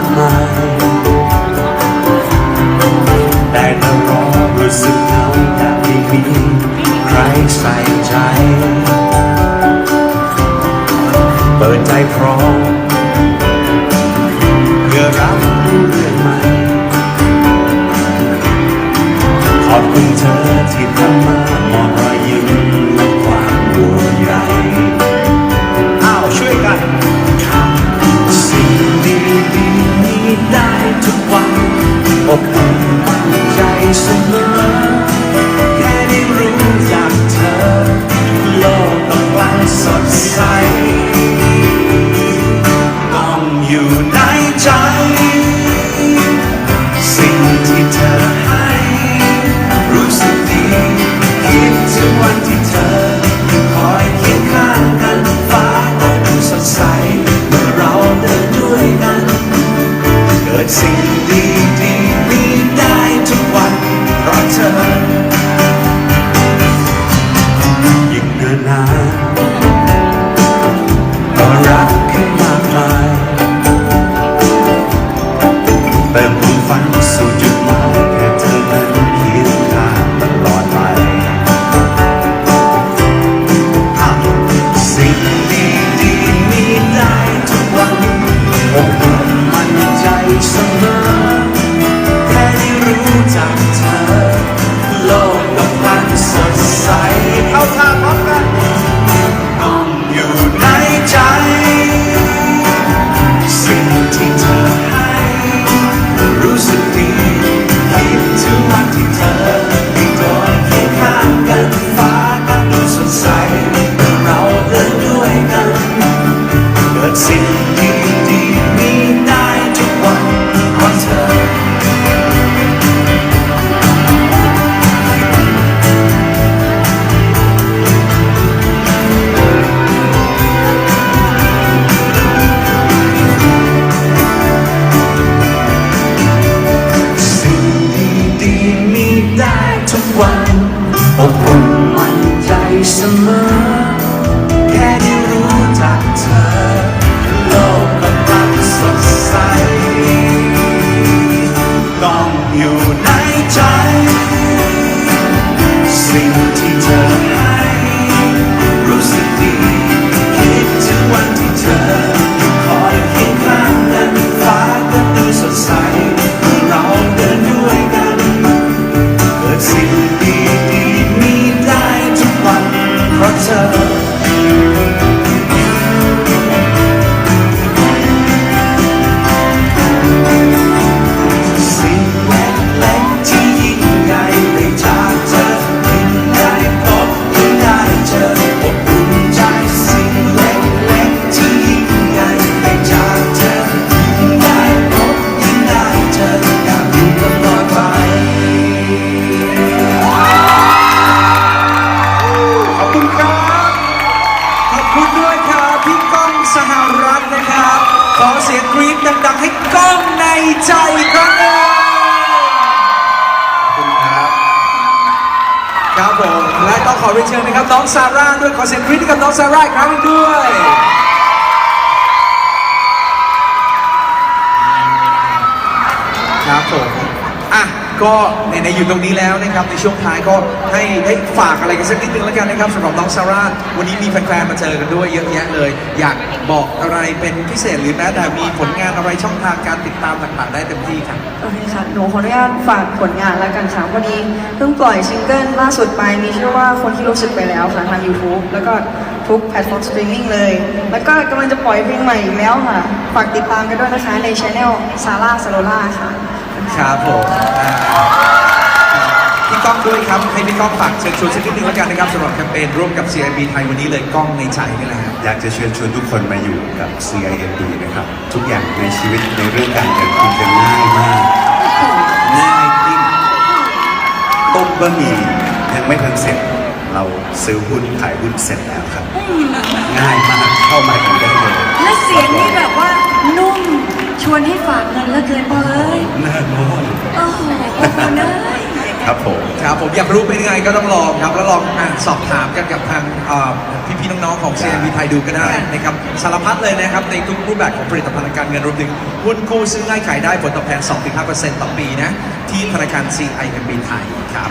ากมายแต่ถ้ารอรู้สึกเหงาอยากไม่มีใครใส่ใจ เปิดใจพร้อมเพื่อรับรู้เรื่องใหม่ ขอบคุณเธอที่ทำ เเพ ขอเสียงกรี๊ดดังๆ ให้กล้องในใจครั้งหนึ่งขอบคุณครับครับผมและต้องขอเรียนเชิญนะครับน้องซาร่าด้วยขอเสียงกรี๊ดให้กับน้องซาร่าอีกครั้งหนึงด้วย ครับผม ก็ในในๆอยู่ตรงนี้แล้วนะครับในช่วงท้ายก็ให้ให้ฝากอะไรกันสักนิดนึงแล้วกันนะครับสำหรับน้องซาร่าวันนี้มีแฟนๆมาเจอกันด้วยเยอะแยะเลย อยากบอกอะไรเป็นพิเศษหรือแม้แต่มีผลงานอะไรช่องทางการติดตามต่างๆ ได้เต็มที่ครับ โอเคค่ะ หนูขออนุญาตฝากผลงานแล้วกันค่ะวันนี้เพิ่งปล่อยซิงเกิลล่าสุดไป มีชื่อว่าคนที่รู้สึกไปแล้วค่ะทาง YouTube แล้วก็ทุกแพลตฟอร์มสตรีมมิ่งเลย แล้วก็กำลังจะปล่อยเพลงใหม่อีกแล้วค่ะ ฝากติดตามกันด้วยนะคะในช anel ซาร่าซาโลล่าค่ะ ครับผมอ่า พี่ก้องด้วยครับ ให้พี่ก้องฝากเชิญชวนสักนิดนึงแล้วกันนะครับสำหรับแคมเปญร่วมกับ CIB ไทยวันนี้เลยก้องในใจนี่แหละครับ อยากจะเชิญชวนทุกคนมาอยู่กับ CIMB นะครับ ทุกอย่างในชีวิตในเรื่องการเงินคุณจะง่ายมากง่ายยิ่งต้มบะหมี่ยังไม่ทันเสร็จ เราซื้อหุ้นขายหุ้นเสร็จแล้วครับ ง่ายมากเข้ามากันได้เลยและเสียงนี่แบบว่านุ่มชวนให้ฝากเงินเหลือเกินเอ้ย แน่นอน โอ้โหขอบคุณเอ้ย ครับครับผม ครับผมอยากรู้เป็นยังไงก็ต้องลองครับ แล้วลองอะสอบถามกันกับทางเอ่อพี่ๆน้องๆของ CMB ไทยดูก็ได้นะครับสารพัดเลยนะครับ ในทุกรูปแบบของผลิตภัณฑ์การเงินรวมถึงหุ้นกู้ซื้อง่ายขายได้ผลตอบแทน 2-5%ต่อปีนะ ที่ธนาคาร CIMB ไทยครับ